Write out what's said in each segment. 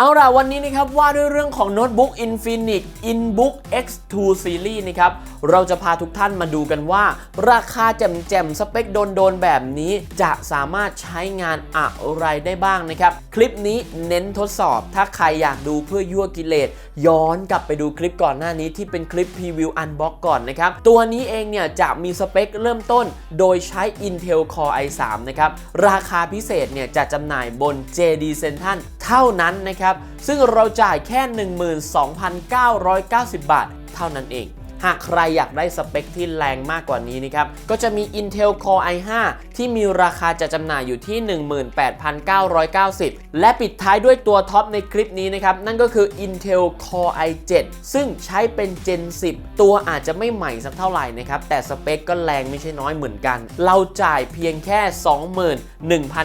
เอาล่ะวันนี้นะครับว่าด้วยเรื่องของโน้ตบุ๊ก Infinix InBook X2 Series นะครับเราจะพาทุกท่านมาดูกันว่า ราคาแจ่มๆ สเปคโดนๆ แบบนี้จะสามารถใช้งานอะไรได้บ้างนะครับ คลิปนี้เน้นทดสอบ ถ้าใครอยากดูเพื่อยั่วกิเลส ย้อนกลับไปดูคลิปก่อนหน้านี้ที่เป็นคลิปพรีวิวอันบ็อกก่อนนะครับ ตัวนี้เองเนี่ยจะมีสเปคเริ่มต้น โดยใช้ Intel Core i3 นะครับราคาพิเศษเนี่ยจะจำหน่ายบน JD Central เท่านั้นนะครับครับ ซึ่งเราจ่ายแค่ 12,990 บาท เท่านั้นเอง หากใครอยากได้สเปคที่แรงมากกว่านี้นะครับ ก็จะมี Intel Core i5 ที่มีราคาจะจำหน่ายอยู่ที่ 18,990 และปิดท้ายด้วยตัวท็อปในคลิปนี้นะครับ นั่นก็คือ Intel Core i7 ซึ่งใช้เป็น Gen 10 ตัวอาจจะไม่ใหม่สักเท่าไหร่นะครับ แต่สเปคก็แรงไม่ใช่น้อยเหมือนกัน เราจ่ายเพียงแค่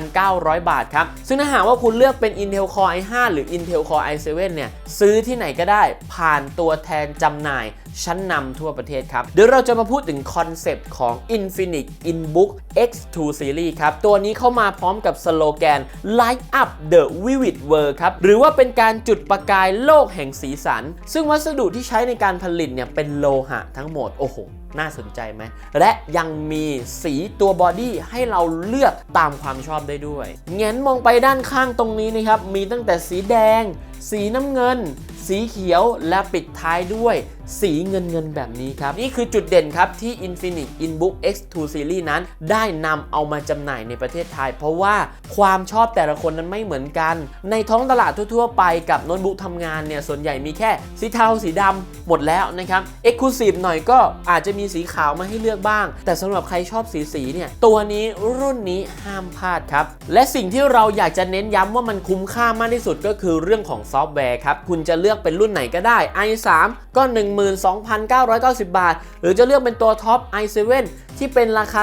21,900 บาทครับ ซึ่งถ้าหากว่าคุณเลือกเป็น Intel Core i5 หรือ Intel Core i7 เนี่ยซื้อที่ไหนก็ได้ผ่านตัวแทนจำหน่าย ชั้นนำทั่วประเทศครับ เดี๋ยวเราจะมาพูดถึงคอนเซปต์ของ Infinix InBook X2 Series ครับ ตัวนี้เข้ามาพร้อมกับสโลแกน Light up the vivid world ครับ หรือว่าเป็นการจุดประกายโลกแห่งสีสัน ซึ่งวัสดุที่ใช้ในการผลิตเนี่ยเป็นโลหะทั้งหมด โอ้โหน่าสนใจไหม และยังมีสีตัวบอดี้ให้เราเลือกตามความชอบได้ด้วยแงนมองไปด้านข้างตรงนี้นะครับ มีตั้งแต่สีแดง สีน้ำเงิน สีเขียวและปิดท้ายด้วยสีเงินเงินแบบนี้ครับ นี่คือจุดเด่นครับที่ Infinix InBook X2 Series นั้น ได้นำเอามาจำหน่ายในประเทศไทย เพราะว่าความชอบแต่ละคนนั้นไม่เหมือนกัน ในท้องตลาดทั่ว ๆ ไปกับโน้ตบุ๊กทำงานเนี่ย ส่วนใหญ่มีแค่สีเทาสีดำหมดแล้วนะครับ Exclusive หน่อยก็อาจจะมีสีขาวมาให้เลือกบ้าง แต่สำหรับใครชอบสีสีเนี่ยตัวนี้รุ่นนี้ห้ามพลาดครับและสิ่งที่เราอยากจะเน้นย้ำว่ามันคุ้มค่ามากที่สุดก็คือเรื่องของซอฟต์แวร์ครับคุณจะเลือกเป็นรุ่นไหนก็ได้ i3 ก็12,990 บาท หรือจะเลือกเป็นตัวท็อป i7 ที่เป็นราคา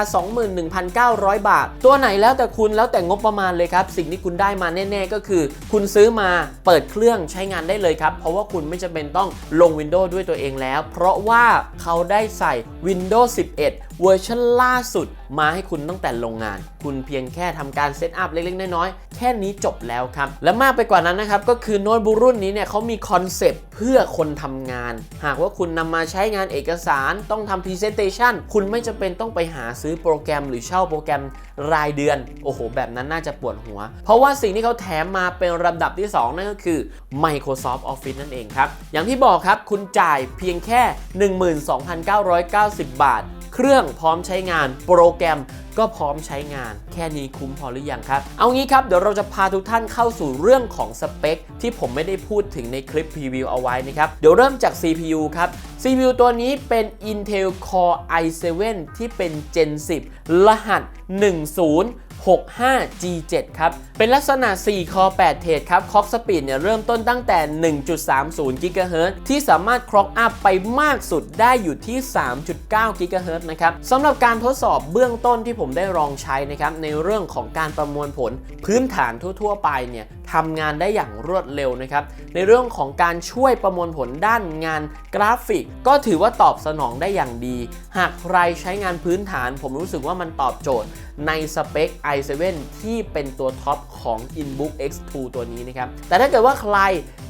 21,900 บาท ตัวไหนแล้วแต่คุณแล้วแต่งบประมาณเลยครับ สิ่งที่คุณได้มาแน่ๆก็คือ คุณซื้อมาเปิดเครื่องใช้งานได้เลยครับ เพราะว่าคุณไม่จำเป็นต้องลง Windows ด้วยตัวเองแล้ว เพราะว่าเขาได้ใส่ Windows 11 เวอร์ชันล่าสุดมาให้คุณตั้งแต่โรงงาน คุณเพียงแค่ทำการเซตอัพเล็กๆ น้อยๆ แค่นี้จบแล้วครับ และมากไปกว่านั้นนะครับ ก็คือโน้ตบุ๊กรุ่นนี้เนี่ยเขามีคอนเซปต์เพื่อคนทำงาน หากว่าคุณนำมาใช้งานเอกสารต้องทำ Presentation คุณไม่จำเป็นต้องไปหาซื้อโปรแกรมหรือเช่าโปรแกรมรายเดือน โอ้โห แบบนั้นน่าจะปวดหัว เพราะว่าสิ่งที่เขาแถมมาเป็นลำดับที่ 2 นั่นก็คือ Microsoft Office นั่นเองครับ อย่างที่บอกครับ คุณจ่ายเพียงแค่ 12,990 บาท เครื่องพร้อมใช้งาน โปรแกรมก็พร้อมใช้งาน แค่นี้คุ้มพอหรือยังครับ เอางี้ครับ เดี๋ยวเราจะพาทุกท่านเข้าสู่เรื่องของสเปค ที่ผมไม่ได้พูดถึงในคลิปพรีวิวเอาไว้นะครับ เดี๋ยวเริ่มจาก CPU ครับ CPU ตัวนี้เป็น Intel Core i7 ที่เป็น Gen 10 รหัส 10 65G7 ครับ เป็นลักษณะ 4 คอ 8 เทรดครับ คล็อกสปีดเนี่ยเริ่มต้นตั้งแต่ 1.30 GHz ที่สามารถคล็อกอัพไปมากสุดได้อยู่ที่ 3.9 GHz นะครับสำหรับการทดสอบเบื้องต้นที่ผมได้ลองใช้นะครับ ในเรื่องของการประมวลผลพื้นฐานทั่ว ๆ ไปเนี่ยทำงานได้อย่างรวดเร็วนะครับ ในเรื่องของการช่วยประมวลผลด้านงานกราฟิก ก็ถือว่าตอบสนองได้อย่างดี หากใครใช้งานพื้นฐาน ผมรู้สึกว่ามันตอบโจทย์ ในสเปค i7 ที่เป็นตัวท็อปของ InBook X2 ตัวนี้นะครับ แต่ถ้าเกิดว่าใคร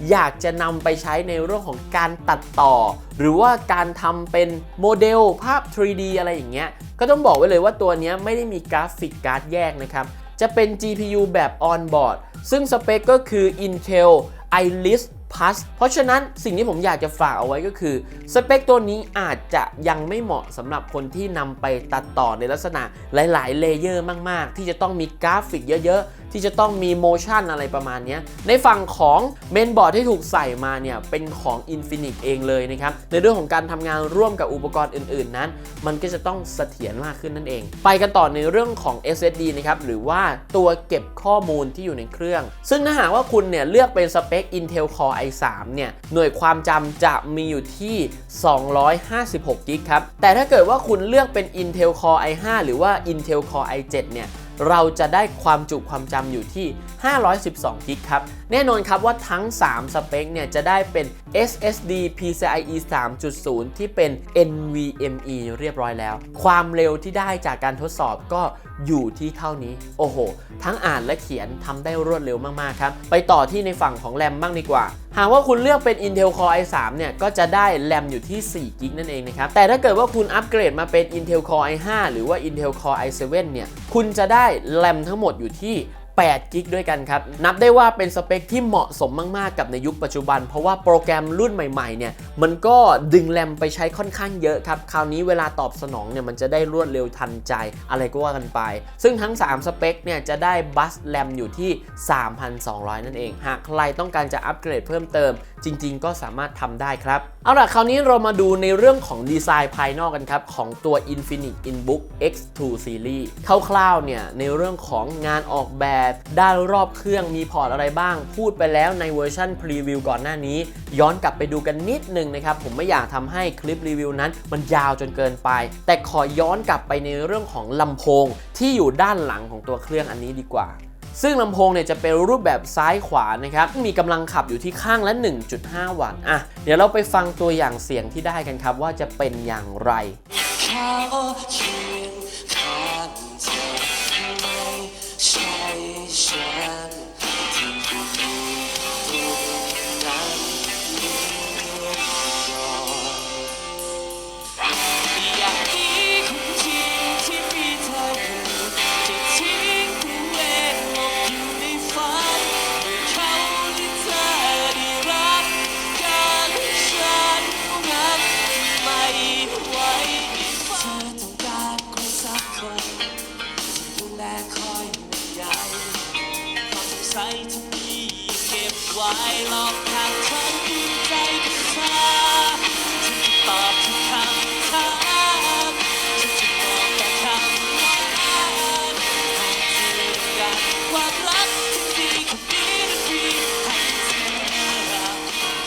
อยากจะนำไปใช้ในเรื่องของการตัดต่อ หรือว่าการทำเป็นโมเดลภาพ 3D อะไรอย่างเงี้ย ก็ต้องบอกไว้เลยว่าตัวนี้ไม่ได้มีกราฟิกการ์ดแยกนะครับ จะเป็น GPU แบบ on board ซึ่งสเปคก็คือ Intel Iris Plus เพราะฉะนั้นสิ่งที่ผมอยากจะฝากเอาไว้ก็คือ สเปคตัวนี้อาจจะยังไม่เหมาะสำหรับคนที่นำไปตัดต่อในลักษณะหลาย ๆ เลเยอร์มาก ๆ ที่จะต้องมีกราฟิกเยอะ ๆ ที่จะต้องมีโมชั่นอะไรประมาณนี้ในฝั่งของเมนบอร์ดที่ถูกใส่มาเนี่ยเป็นของ Infinix เองเลยนะครับในเรื่องของการทำงานร่วมกับอุปกรณ์อื่น ๆ นั้น มันก็จะต้องเสถียรมากขึ้นนั่นเอง ไปกันต่อในเรื่องของ SSD นะครับหรือว่าตัวเก็บข้อมูลที่อยู่ในเครื่อง ซึ่งถ้าหากว่าคุณเนี่ยเลือกเป็นสเปค Intel Core i3 เนี่ยหน่วยความจำจะมีอยู่ที่ 256 กิกครับแต่ถ้าเกิดว่าคุณเลือกเป็น Intel Core i5 หรือว่า Intel Core i7 เนี่ย เราจะได้ความจุความจำอยู่ที่ 512 กิกครับ แน่นอนครับว่าทั้ง 3 สเปคเนี่ยจะได้เป็น SSD PCIe 3.0 ที่เป็น NVMe เรียบร้อยแล้ว ความเร็วที่ได้จากการทดสอบก็อยู่ที่เท่านี้ โอ้โห ทั้งอ่านและเขียนทำได้รวดเร็วมาก ๆ ครับ ไปต่อที่ในฝั่งของแรมบ้างดีกว่า หากว่าคุณเลือกเป็น Intel Core i3 เนี่ยก็จะได้แรมอยู่ที่4กิกนั่นเองนะครับ แต่ถ้าเกิดว่าคุณอัปเกรดมาเป็น Intel Core i5 หรือว่า Intel Core i7 เนี่ย คุณจะได้แรมทั้งหมดอยู่ที่ 8 กิกด้วยกันครับ นับได้ว่าเป็นสเปคที่เหมาะสมมาก ๆ กับในยุคปัจจุบัน เพราะว่าโปรแกรมรุ่นใหม่ ๆ เนี่ย มันก็ดึงแรมไปใช้ค่อนข้างเยอะครับ คราวนี้เวลาตอบสนองเนี่ย มันจะได้รวดเร็วทันใจอะไรก็ว่ากันไป ซึ่งทั้ง 3 สเปคเนี่ย จะได้บัสแรมอยู่ที่ 3,200 นั่นเอง หากใครต้องการจะอัปเกรดเพิ่มเติม จริง ๆ ก็สามารถทำได้ครับ เอาล่ะ คราวนี้เรามาดูในเรื่องของดีไซน์ภายนอกกันครับ ของตัว Infinix InBook X2 Series คร่าวๆ เนี่ย ในเรื่องของงานออกแบบ ด้านรอบเครื่องมีพอร์ตอะไรบ้าง พูดไปแล้วในเวอร์ชันพรีวิวก่อนหน้านี้ ย้อนกลับไปดูกันนิดนึงนะครับ ผมไม่อยากทำให้คลิปรีวิวนั้น มันยาวจนเกินไป แต่ขอย้อนกลับไปในเรื่องของลำโพงที่อยู่ด้านหลังของตัวเครื่องอันนี้ดีกว่า ซึ่งลำโพงเนี่ยจะเป็นรูปแบบซ้ายขวานะครับ มีกำลังขับอยู่ที่ข้างละ 1.5 วัตต์อะ เดี๋ยวเราไปฟังตัวอย่างเสียงที่ได้กันครับว่าจะเป็นอย่างไร หลอกทางเธอดูใจกับเธอฉันจะตอบทุกคำถามฉันจะบอกแต่คำว่าให้เจอกันความรักที่ดีคนนี้นะพี่ให้เธอ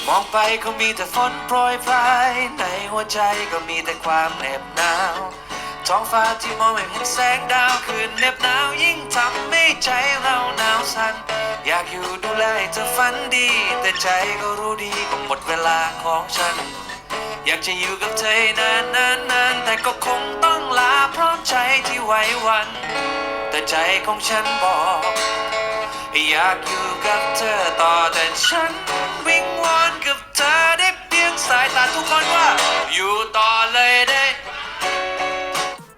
มองไปก็มีแต่ฝนโปรยปลายในหัวใจก็มีแต่ความเหน็บหนาว ท้องฟ้าที่มองไม่เห็นแสงดาวคืนเหน็บหนาวยิ่งทำให้ใจเราหนาวสั่นอยากอยู่ดูแลเธอฝันดี แต่ใจก็รู้ดีก็หมดเวลาของฉัน อยากจะอยู่กับเธอนานนานนานแต่ก็คงต้องลาเพร้อมใจที่ไหววัน แต่ใจของฉันบอก อยากอยู่กับเธอต่อแต่ฉัน วิงวอนกับเธอได้เพียงสายตาทุกคนว่า อยู่ต่อเลยได้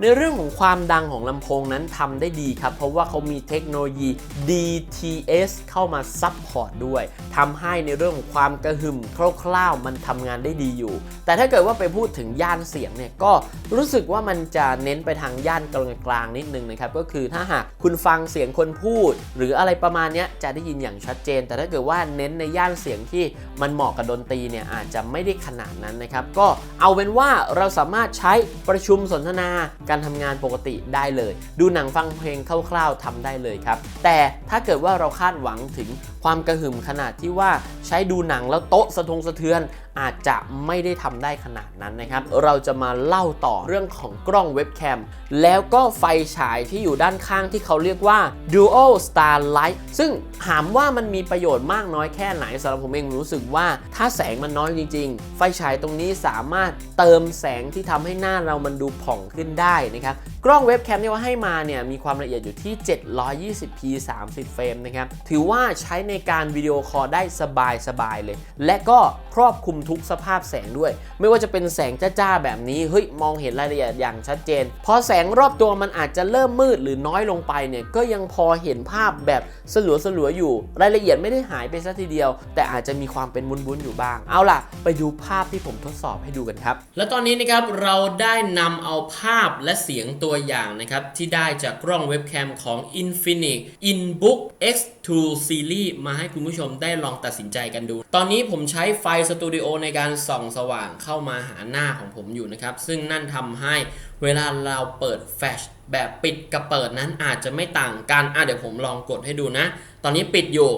ในเรื่องของความดังของลำโพงนั้นทำได้ดีครับ เพราะว่าเขามีเทคโนโลยี DTS เข้ามาซับพอร์ตด้วยทำให้ในเรื่องของความกระหึ่มคร่าวๆ มันทำงานได้ดีอยู่ แต่ถ้าเกิดว่าไปพูดถึงย่านเสียงเนี่ยก็รู้สึกว่ามันจะเน้นไปทางย่านกลางๆนิดนึงนะครับ ก็คือถ้าหากคุณฟังเสียงคนพูด หรืออะไรประมาณนี้จะได้ยินอย่างชัดเจน แต่ถ้าเกิดว่าเน้นในย่านเสียงที่มันเหมาะกับดนตรีเนี่ยอาจจะไม่ได้ขนาดนั้นนะครับก็เอาเป็นว่าเราสามารถใช้ประชุมสนทนาการทำงานปกติได้เลย ดูหนังฟังเพลงคร่าวๆทำได้เลยครับ แต่ถ้าเกิดว่าเราคาดหวังถึง ความกระหึ่มขนาดที่ว่าใช้ดูหนังแล้วโต๊ะสะทงสะเทือน อาจจะไม่ได้ทำได้ขนาดนั้นนะครับ เราจะมาเล่าต่อเรื่องของกล้องเว็บแคม แล้วก็ไฟฉายที่อยู่ด้านข้างที่เขาเรียกว่า Dual Starlight ซึ่งถามว่ามันมีประโยชน์มากน้อยแค่ไหนสำหรับผมเองรู้สึกว่าถ้าแสงมันน้อยจริง ๆ ไฟฉายตรงนี้สามารถเติมแสงที่ทำให้หน้าเรามันดูผ่องขึ้นได้นะครับ กล้องเว็บแคมที่ว่าให้มาเนี่ยมีความละเอียดอยู่ที่ 720p 30 เฟรมนะครับ ถือว่าใช้ในการวิดีโอคอลได้สบายๆเลย และก็ครอบคลุมทุกสภาพแสงด้วย ไม่ว่าจะเป็นแสงจ้าๆแบบนี้ เฮ้ย มองเห็นรายละเอียดอย่างชัดเจน พอแสงรอบตัวมันอาจจะเริ่มมืดหรือน้อยลงไปเนี่ย ก็ยังพอเห็นภาพแบบสลัวๆอยู่ รายละเอียดไม่ได้หายไปซะทีเดียว แต่อาจจะมีความเป็นวุ้นๆอยู่บ้าง เอาล่ะ ไปดูภาพที่ผมทดสอบให้ดูกันครับ และตอนนี้นะครับเราได้นำเอาภาพและเสียงตัวอย่างนะครับ ที่ได้จากกล้องเว็บแคมของ Infinix InBook X2 Series มาให้คุณผู้ชมได้ลองตัดสินใจกันดู ตอนนี้ผมใช้ไฟสตูดิโอในการส่องสว่างเข้ามาหาหน้าของผมอยู่นะครับ ซึ่งนั่นทำให้เวลาเราเปิดแฟลชแบบปิดกับเปิดนั้นอาจจะไม่ต่างกันอะเดี๋ยวผมลองกดให้ดูนะ ตอนนี้ปิดอยู่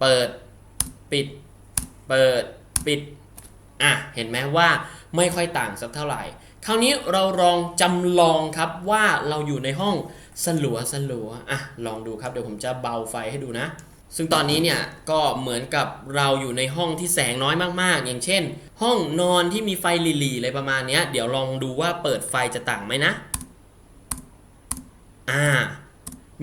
เปิด ปิด เปิด ปิด อะ เห็นไหมว่าไม่ค่อยต่างสักเท่าไหร่ คราวนี้เราลองจำลองครับว่าเราอยู่ในห้องสลัวสลัวอะลองดูครับเดี๋ยวผมจะเบาไฟให้ดูนะ ซึ่งตอนนี้เนี่ยก็เหมือนกับเราอยู่ในห้องที่แสงน้อยมากๆ อย่างเช่น ห้องนอนที่มีไฟหลีๆอะไรประมาณเนี้ยเดี๋ยวลองดูว่าเปิดไฟจะต่างไหมนะอ่า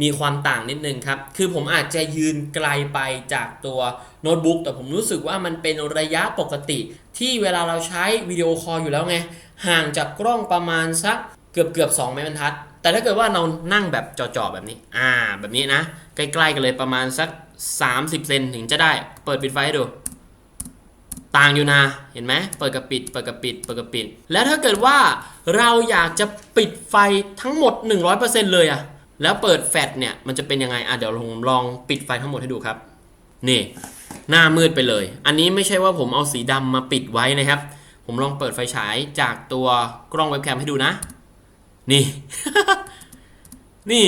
มีความต่างนิดนึงครับ คือผมอาจจะยืนไกลไปจากตัวโน้ตบุ๊กแต่ผมรู้สึกว่ามันเป็นระยะปกติที่เวลาเราใช้วิดีโอคอลอยู่แล้วไง ห่างจากกล้องประมาณสักเกือบเกือบ2ไม้บรรทัด แต่ถ้าเกิดว่าเรานั่งแบบจ่อๆแบบนี้ อ่า แบบนี้นะ ใกล้ๆกันเลยประมาณสัก 30 เซนถึงจะได้ เปิดปิดไฟให้ดู ต่างอยู่นะ เห็นไหม เปิดกับปิด เปิดกับปิด เปิดกับปิด แล้วถ้าเกิดว่าเราอยากจะปิดไฟทั้งหมด 100%เลยอะแล้วเปิดแฟลชเนี่ย มันจะเป็นยังไง อะ เดี๋ยวผมลองปิดไฟทั้งหมดให้ดูครับ นี่ หน้ามืดไปเลย อันนี้ไม่ใช่ว่าผมเอาสีดำมาปิดไว้นะครับ ผมลองเปิดไฟฉายจากตัวกล้องเว็บแคมให้ดูนะ นี่ นี่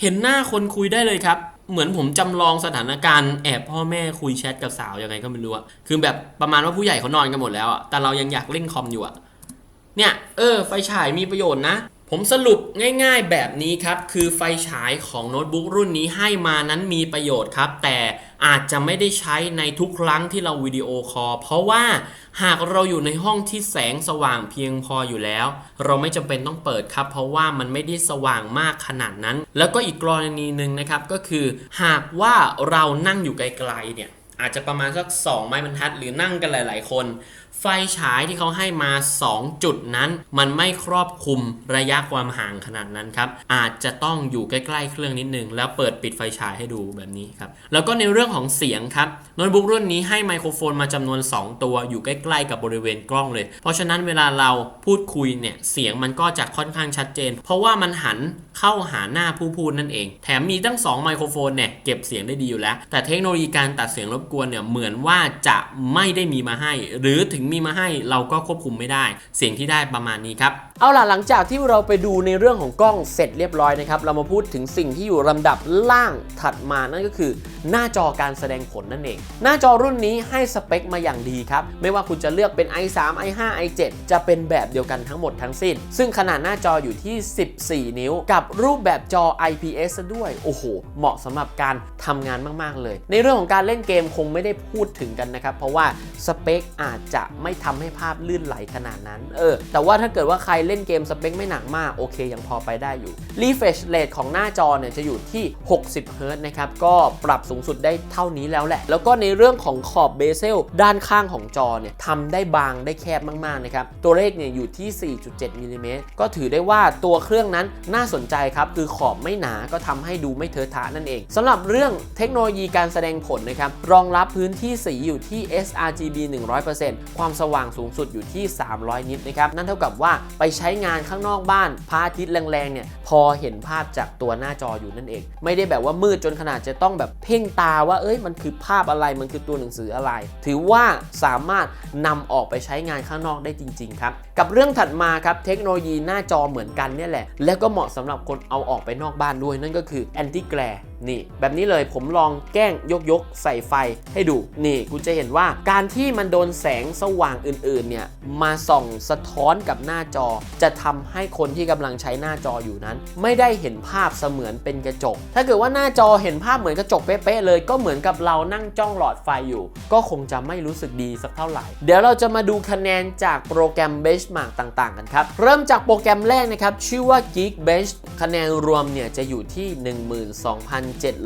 เห็นหน้าคนคุยได้เลยครับ เหมือนผมจำลองสถานการณ์แอบพ่อแม่คุยแชทกับสาวยังไงก็ไม่รู้อะคือแบบประมาณว่าผู้ใหญ่เขานอนกันหมดแล้วอะแต่เรายังอยากเล่นคอมอยู่อะเนี่ย เออ ไฟฉายมีประโยชน์นะ ผมสรุปง่ายๆแบบนี้ครับ คือไฟฉายของโน้ตบุ๊กรุ่นนี้ให้มานั้นมีประโยชน์ครับ แต่อาจจะไม่ได้ใช้ในทุกครั้งที่เราวิดีโอคอลเพราะว่าหากเราอยู่ในห้องที่แสงสว่างเพียงพออยู่แล้ว เราไม่จำเป็นต้องเปิดครับ เพราะว่ามันไม่ได้สว่างมากขนาดนั้น แล้วก็อีกกรณีหนึ่งนะครับก็คือ หากว่าเรานั่งอยู่ไกลๆเนี่ย อาจจะประมาณสัก 2 ไม้บรรทัดหรือนั่งกันหลาย ๆ คน ไฟฉายที่เขาให้มา 2 จุดนั้น มันไม่ครอบคลุมระยะความห่างขนาดนั้นครับ อาจจะต้องอยู่ใกล้ ๆ เครื่องนิดนึง แล้วเปิดปิดไฟฉายให้ดูแบบนี้ครับ แล้วก็ในเรื่องของเสียงครับโน้ตบุ๊กรุ่นนี้ให้ไมโครโฟนมาจำนวน 2 ตัวอยู่ใกล้ ๆ กับบริเวณกล้องเลย เพราะฉะนั้นเวลาเราพูดคุยเนี่ยเสียงมันก็จะค่อนข้างชัดเจน เพราะว่ามันหันเข้าหาหน้าผู้พูดนั่นเอง แถมมีตั้ง 2 ไมโครโฟนเนี่ยเก็บเสียงได้ดีอยู่แล้ว แต่เทคโนโลยีการตัดเสียงรบกวนเนี่ยเหมือนว่าจะไม่ได้มีมาให้ หรือถึงมีมาให้เราก็ควบคุมไม่ได้ เสียงที่ได้ประมาณนี้ครับเอาล่ะหลังจากที่เราไปดูในเรื่องของกล้องเสร็จเรียบร้อยนะครับ เรามาพูดถึงสิ่งที่อยู่ลำดับล่างถัดมานั่นก็คือ หน้าจอการแสดงผลนั่นเอง หน้าจอรุ่นนี้ให้สเปคมาอย่างดีครับ ไม่ว่าคุณจะเลือกเป็น i3 i5 i7 จะเป็นแบบเดียวกันทั้งหมดทั้งสิ้น ซึ่งขนาดหน้าจออยู่ที่ 14 นิ้ว กับรูปแบบจอ IPS ซะด้วย โอ้โห เหมาะสำหรับการทำงานมาก ๆ เลย ในเรื่องของการเล่นเกมงไม่ได้พูดถึงกันนะครับ เพราะว่าสเปคอาจจะไม่ทำให้ภาพลื่นไหลขนาดนั้น เออ แต่ว่าถ้าเกิดว่าใครเล่นเกมสเปคไม่หนักมาก โอเค ยังพอไปได้อยู่ refresh rate ของหน้าจอเนี่ยจะอยู่ที่ 60เฮิรตนะครับ ก็ปรับสูงสุดได้เท่านี้แล้วแหละ แล้วก็ในเรื่องของขอบเบเซลด้านข้างของจอเนี่ยทำได้บางได้แคบมากๆนะครับ ตัวเลขเนี่ยอยู่ที่ 4.7มิลลิเมตรก็ถือได้ว่าตัวเครื่องนั้นน่าสนใจครับ คือขอบไม่หนาก็ทำให้ดูไม่เทอะทะนั่นเองสำหรับเรื่องเทคโนโลยีการแสดงผลนะครับรององรับพื้นที่สีอยู่ที่ sRGB 100%ความสว่างสูงสุดอยู่ที่ 300 นิตนะครับ นั่นเท่ากับว่าไปใช้งานข้างนอกบ้านพระอาทิตย์แรงๆเนี่ยพอเห็นภาพจากตัวหน้าจออยู่นั่นเอง ไม่ได้แบบว่ามืดจนขนาดจะต้องแบบเพ่งตาว่าเอ้ยมันคือภาพอะไรมันคือตัวหนังสืออะไร ถือว่าสามารถนำออกไปใช้งานข้างนอกได้จริง ๆ ครับ กับเรื่องถัดมาครับเทคโนโลยีหน้าจอเหมือนกันเนี่ยแหละ แล้วก็เหมาะสำหรับคนเอาออกไปนอกบ้านด้วยนั่นก็คือ anti glare นี่ แบบนี้เลยผมลองแกล้งยกยกใส่ไฟให้ดู นี่คุณจะเห็นว่าการที่มันโดนแสงสว่างอื่นๆเนี่ยมาส่องสะท้อนกับหน้าจอ จะทำให้คนที่กำลังใช้หน้าจออยู่นั้น ไม่ได้เห็นภาพเสมือนเป็นกระจก ถ้าเกิดว่าหน้าจอเห็นภาพเหมือนกระจกเป๊ะๆเลย ก็เหมือนกับเรานั่งจ้องหลอดไฟอยู่ ก็คงจะไม่รู้สึกดีสักเท่าไหร่ เดี๋ยวเราจะมาดูคะแนนจากโปรแกรม Benchmark ต่างๆ กันครับ เริ่มจากโปรแกรมแรกนะครับ ชื่อว่า Geekbench คะแนนรวมเนี่ยจะอยู่ที่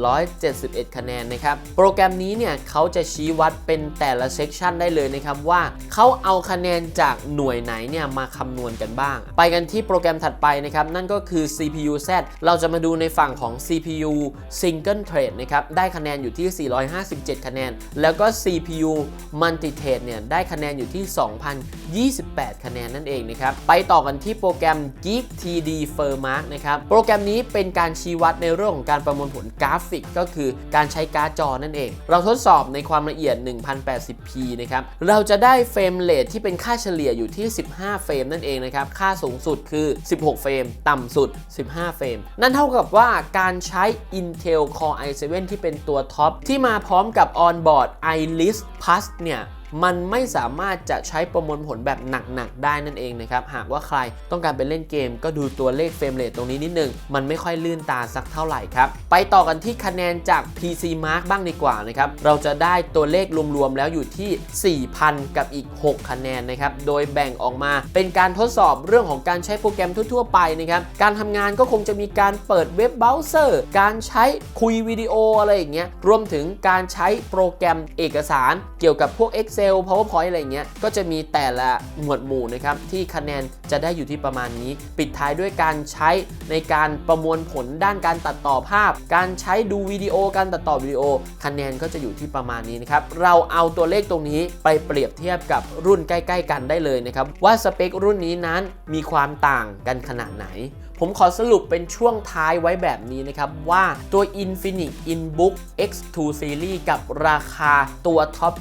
12,771 คะแนนนะครับ โปรแกรมนี้เนี่ยเขาจะชี้วัดเป็นแต่ละเซกชันได้เลยนะครับว่าเขาเอาคะแนนจากหน่วยไหนเนี่ยมาคำนวณกันบ้าง ไปกันที่โปรแกรมถัดไปนะครับ นั่นก็คือ CPU Z เราจะมาดูในฝั่งของ CPU Single Thread นะครับได้คะแนนอยู่ที่ 457 คะแนน แล้วก็ CPU Multi Thread เนี่ยได้คะแนนอยู่ที่ 2,028 คะแนนนั่นเองนะครับไปต่อกันที่โปรแกรม Geek TD Firmark นะครับโปรแกรมนี้เป็นการชี้วัดในเรื่องของการประมวลผลกราฟิก ก็คือการใช้การ์ดจอนั่นเอง เราทดสอบในความละเอียด 1080p นะครับ เราจะได้เฟรมเรทที่เป็นค่าเฉลี่ยอยู่ที่ 15 เฟรมนั่นเองนะครับ ค่าสูงสุดคือ 16 เฟรม ต่ำสุด 15 เฟรม นั่นเท่ากับว่าการใช้ Intel Core i7 ที่เป็นตัวท็อปที่มาพร้อมกับ onboard iRIS Plus เนี่ย มันไม่สามารถจะใช้ประมวลผลแบบหนักๆได้นั่นเองนะครับหากว่าใครต้องการไปเล่นเกม ก็ดูตัวเลขเฟรมเรทตรงนี้นิดนึงมันไม่ค่อยลื่นตาสักเท่าไหร่ครับไปต่อกันที่คะแนนจาก PC Mark บ้างดีกว่านะครับเราจะได้ตัวเลขรวมๆแล้วอยู่ที่ 4,000 กับอีก 6 คะแนนนะครับโดยแบ่งออกมาเป็นการทดสอบเรื่องของการใช้โปรแกรมทั่วๆไปนะครับการทำงานก็คงจะมีการเปิดเว็บเบราว์เซอร์ การใช้คุยวิดีโออะไรอย่างเงี้ยรวมถึงการใช้โปรแกรมเอกสาร เกี่ยวกับพวก Excel PowerPoint อะไรอย่างเงี้ย ก็จะมีแต่ละหมวดหมู่นะครับ ที่คะแนนจะได้อยู่ที่ประมาณนี้ ปิดท้ายด้วยการใช้ในการประมวลผลด้านการตัดต่อภาพ การใช้ดูวิดีโอ การตัดต่อวิดีโอ คะแนนก็จะอยู่ที่ประมาณนี้นะครับ เราเอาตัวเลขตรงนี้ไปเปรียบเทียบกับรุ่นใกล้ ๆ กันได้เลยนะครับ ว่าสเปครุ่นนี้นั้นมีความต่างกันขนาดไหน ผมขอสรุปเป็นช่วงท้ายไว้แบบนี้นะครับ ว่าตัว Infinix InBook X2 Series กับราคาตัวท็อป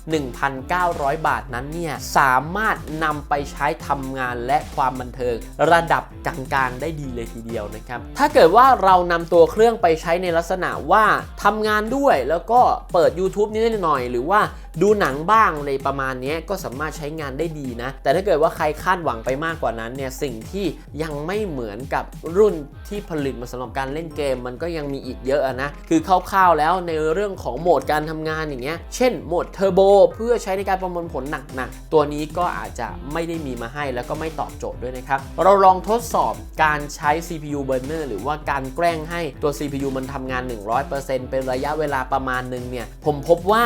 21,900 บาทนั้นเนี่ย สามารถนำไปใช้ทำงานและความบันเทิงระดับกลางๆได้ดีเลยทีเดียวนะครับ ถ้าเกิดว่าเรานำตัวเครื่องไปใช้ในลักษณะว่าทำงานด้วยแล้วก็เปิด YouTube นิดหน่อยหรือว่า ดูหนังบ้างอะไรประมาณนี้ก็สามารถใช้งานได้ดีนะ แต่ถ้าเกิดว่าใครคาดหวังไปมากกว่านั้นเนี่ยสิ่งที่ยังไม่เหมือนกับรุ่นที่ผลิตมาสำหรับการเล่นเกม มันก็ยังมีอีกเยอะนะ คือคร่าวๆแล้วในเรื่องของโหมดการทำงานอย่างเงี้ยเช่นโหมดเทอร์โบเพื่อใช้ในการประมวลผลหนักๆ ตัวนี้ก็อาจจะไม่ได้มีมาให้แล้วก็ไม่ตอบโจทย์ด้วยนะครับ เราลองทดสอบการใช้ CPU burner หรือว่าการแกล้งให้ตัว CPU มันทำงาน 100%เป็นระยะเวลาประมาณหนึ่งเนี่ย ผมพบว่า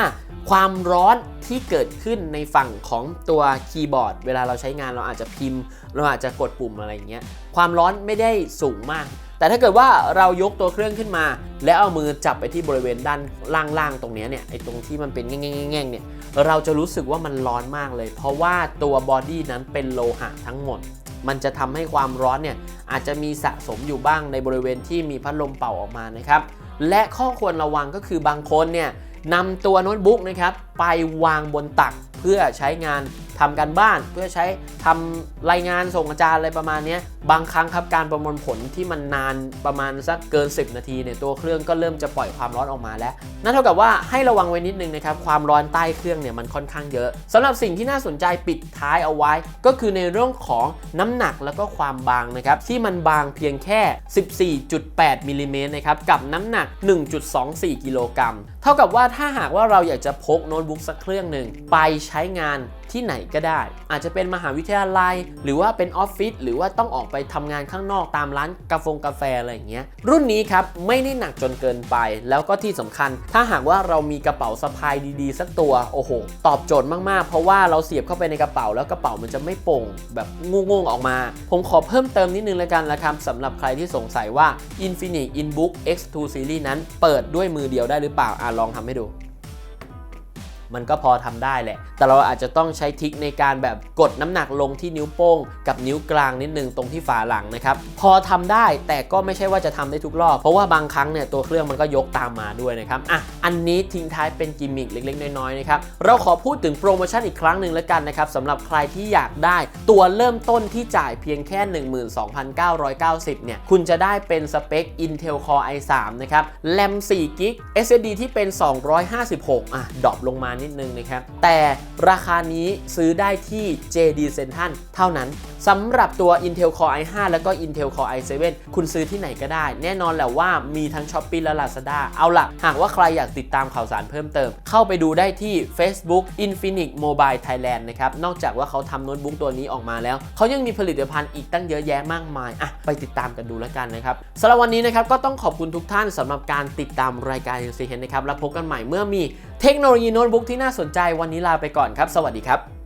ความร้อน้อนที่เกิดขึ้นในฝั่งของตัวคีย์บอร์ด เวลาเราใช้งานเราอาจจะพิมพ์ เราอาจจะกดปุ่มอะไรอย่างเงี้ยความร้อนไม่ได้สูงมาก แต่ถ้าเกิดว่าเรายกตัวเครื่องขึ้นมา แล้วเอามือจับไปที่บริเวณด้านล่างๆตรงเนี้ยเนี่ยไอ้ตรงที่มันเป็นแง่งๆเนี่ยเราจะรู้สึกว่ามันร้อนมากเลย เพราะว่าตัวบอดี้นั้นเป็นโลหะทั้งหมดมันจะทำให้ความร้อนเนี่ยอาจจะมีสะสมอยู่บ้างในบริเวณที่มีพัดลมเป่าออกมานะครับ และข้อควรระวังก็คือบางคนเนี่ย นำตัวโน้ตบุ๊กนะครับไปวางบนตักเพื่อใช้งาน ทำการบ้านเพื่อใช้ทำรายงานส่งอาจารย์อะไรประมาณนี้บางครั้งครับการประมวลผลที่มันนานประมาณสักเกิน 10 นาทีเนี่ยตัวเครื่องก็เริ่มจะปล่อยความร้อนออกมาแล้ว นั่นเท่ากับว่าให้ระวังไว้นิดนึงนะครับความร้อนใต้เครื่องเนี่ยมันค่อนข้างเยอะสำหรับสิ่งที่น่าสนใจปิดท้ายเอาไว้ ก็คือในเรื่องของน้ำหนักแล้วก็ความบางนะครับที่มันบางเพียงแค่ 14.8มิลลิเมตรนะครับกับน้ำหนัก 1.24 กิโลกรัมเท่ากับว่าถ้าหากว่าเราอยากจะพกโน้ตบุ๊กสักเครื่องหนึ่งไปใช้งาน ที่ไหนก็ได้ อาจจะเป็นมหาวิทยาลัย หรือว่าเป็นออฟฟิศหรือว่าต้องออกไปทำงานข้างนอกตามร้านกาแฟกาแฟอะไรอย่างเงี้ยรุ่นนี้ครับไม่ได้หนักจนเกินไป แล้วก็ที่สำคัญ ถ้าหากว่าเรามีกระเป๋าสะพายดีๆ สักตัวโอ้โหตอบโจทย์มากๆ เพราะว่าเราเสียบเข้าไปในกระเป๋าแล้วกระเป๋ามันจะไม่โป่งแบบงงๆออกมา ผมขอเพิ่มเติมนิดนึงแล้วกันละครับสำหรับใครที่สงสัยว่า Infinix InBook X2 Series นั้นเปิดด้วยมือเดียวได้หรือเปล่าอะลองทำให้ดู มันก็พอทำได้แหละ แต่เราอาจจะต้องใช้ทิคในการแบบกดน้ำหนักลงที่นิ้วโป้ง กับนิ้วกลางนิดนึงตรงที่ฝาหลังนะครับ พอทำได้แต่ก็ไม่ใช่ว่าจะทำได้ทุกรอบ เพราะว่าบางครั้งเนี่ยตัวเครื่องมันก็ยกตามมาด้วยนะครับ อะ อันนี้ทิ้งท้ายเป็นกิมมิคเล็กๆ น้อยๆนะครับ เราขอพูดถึงโปรโมชั่นอีกครั้งหนึ่งแล้วกันนะครับสำหรับใครที่อยากได้ตัวเริ่มต้นที่จ่ายเพียงแค่ 12,990 เนี่ย คุณจะได้เป็นสเปค Intel Core i3 นะครับแรม4 g b SSD ที่เป็น 256 อะดรอปลงมานิดนึงนะครับ แต่ราคานี้ซื้อได้ที่ JD Central เท่านั้นสำหรับตัว Intel Core i5 แล้วก็ Intel Core i7 คุณซื้อที่ไหนก็ได้ แน่นอนแหละว่ามีทั้ง Shopee และ Lazada เอาล่ะหากว่าใครอยากติดตามข่าวสารเพิ่มเติม เข้าไปดูได้ที่ Facebook Infinix Mobile Thailand นะครับ นอกจากว่าเขาทำโน้ตบุ๊กตัวนี้ออกมาแล้ว เขายังมีผลิตภัณฑ์อีกตั้งเยอะแยะมากมายอะไปติดตามกันดูแล้วกันนะครับสำหรับวันนี้นะครับก็ต้องขอบคุณทุกท่านสำหรับการติดตามรายการ UC นะครับแล้วพบกันใหม่เมื่อมีเทคโนโลยีโน้ตบุ๊กที่น่าสนใจวันนี้ลาไปก่อนครับ สวัสดีครับ